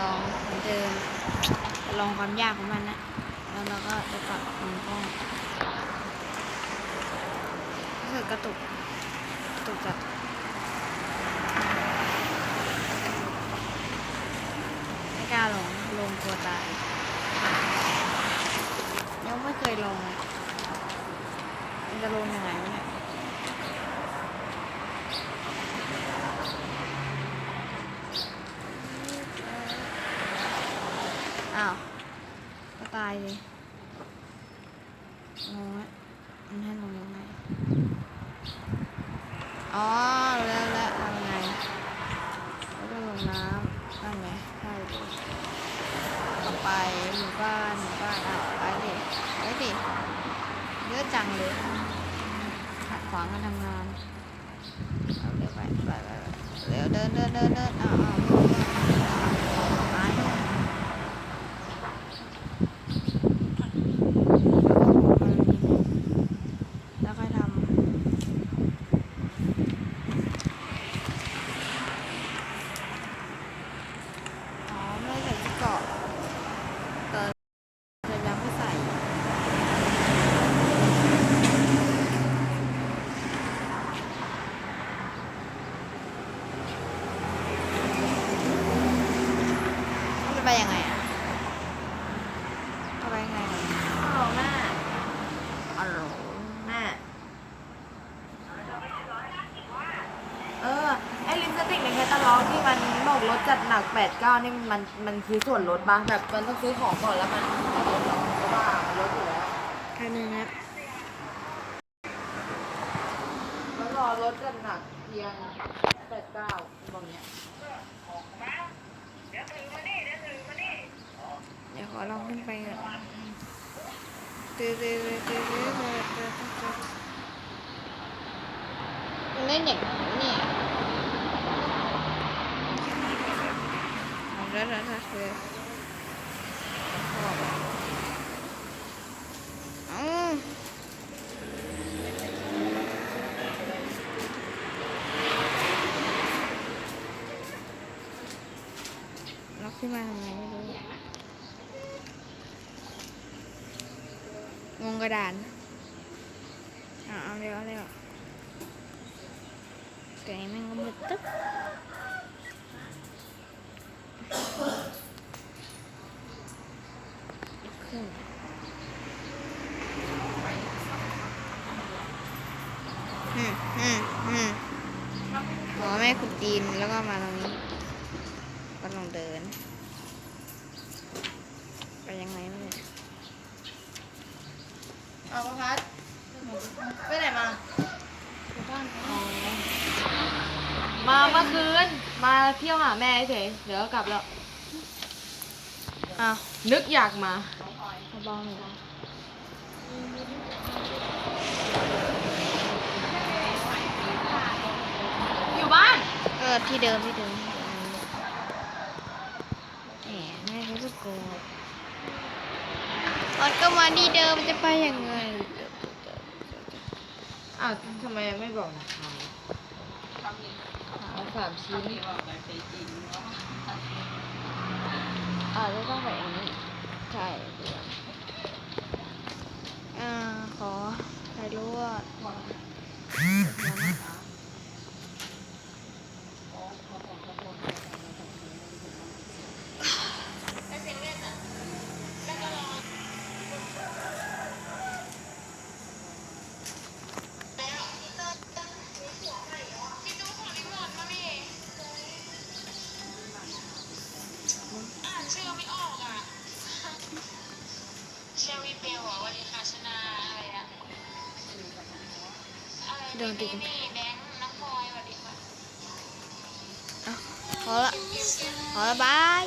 ลองเหมือนเดิมลองความยากของมันนะ แล้วเราก็จะปรับมุมกล้องรู้สึกกระตุกกระตุกจัดไม่กล้าลงลงกลัวตายยังไม่เคยลงจะลงยังไงเนี่ย อ้าว ก็ตายเลยงงอะมันให้ลงยังไง อ๋อ แล้วแล้วยังไงก็ต้องลงน้ำนั่นไงใช่ดิต่อไปหมู่บ้านหมู่บ้านอ้าวไปดิไปดิเยอะจังเลยขัดขวางการทำงาน เอาเร็วไปไปไปไปเร็วเดินเดินเดินเดินอ้าวอ้าวไป แล้วค่อยทำอ๋อไม่ได้ใส่ที่เกาะเติมเติมยังไม่ใส่ มันจะไปยังไงอะเอาไปยังไงก่อน ฮัลโหลแม่ อ๋อเหรอ แม่ เออ ไอลิปส ติกในแคตตาล็อกที่มันบอกลดจัดหนักแปดเก้านี่มันมันคือส่วนลดปะแบบมันต้องซื้อของก่อนแล้วมันส่วนลดเหรอเพราะว่ามันลดอยู่แล้วแค่นึงนะแล้วรอลดจัดหนักเพียงแปดเก้าบอกเนี้ยเดี๋ยวขอลองขึ้นไปก่อนตื้อตื้อตื้อตื้อตื้อตื้อตื้อตื้อมันเล่นอย่างนี้เนี่ยเอา แล้วแล้วแล้วคือเอาเราขึ้นมาทำไงไม่รู้งงกระดานอะเอาเร็วเอาเร็วแต่อันนี้แม่งก็มืดตึ๊บ ขึ้นอืมอืมอืมขอแม่ขุดดินแล้วก็มาตรงนี้ ก็ลองเดิน ไปยังไงไม่รู้เอาพระพัดไปไหนมา มาเมื่อคืน มาเที่ยวหาแม่เฉยเดี๋ยวก็กลับแล้ว อ้าว นึกอยากมาเอาเบาหน่อยอยู่บ้าน เออที่เดิมที่เดิมที่เดิมแหมแม่รู้สึกโกรธมันก็มาที่เดิมจะไปยังไงอ้าวทำไมไม่บอกนะเอา สามชิ้นอ่าจะต้องไปอย่างนี้ ใช่ ชลวิเปลหรอวันนี้ค่ะชนะอะไรนะอะไรโดนตีกัน นี่แบงค์น้องพลอยสวัสดีค่ะ พอละ ขอละบาย